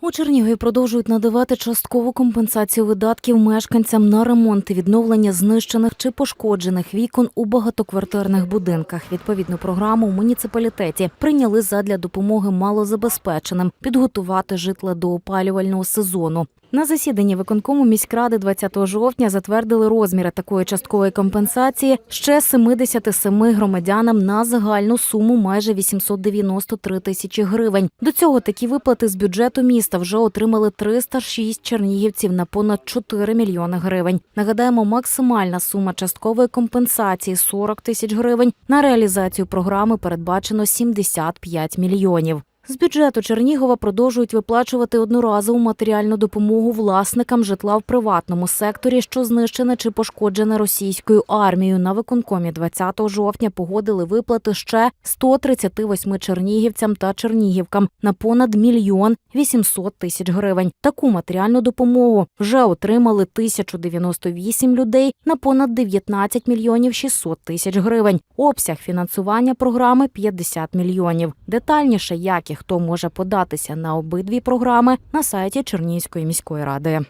У Чернігові продовжують надавати часткову компенсацію видатків мешканцям на ремонт і відновлення знищених чи пошкоджених вікон у багатоквартирних будинках. Відповідну програму в муніципалітеті прийняли задля допомоги малозабезпеченим підготувати житла до опалювального сезону. На засіданні виконкому міськради 20 жовтня затвердили розміри такої часткової компенсації ще 77 громадянам на загальну суму майже 893 тисячі гривень. До цього такі виплати з бюджету міста вже отримали 306 чернігівців на понад 4 мільйони гривень. Нагадаємо, максимальна сума часткової компенсації 40 тисяч гривень. На реалізацію програми передбачено 75 мільйонів. З бюджету Чернігова продовжують виплачувати одноразову матеріальну допомогу власникам житла в приватному секторі, що знищене чи пошкоджене російською армією. На виконкомі 20 жовтня погодили виплати ще 138 чернігівцям та чернігівкам на понад мільйон 800 тисяч гривень. Таку матеріальну допомогу вже отримали 1098 людей на понад 19 мільйонів 600 тисяч гривень. Обсяг фінансування програми 50 мільйонів. Детальніше, як і хто може податися на обидві програми на сайті Чернігівської міської ради.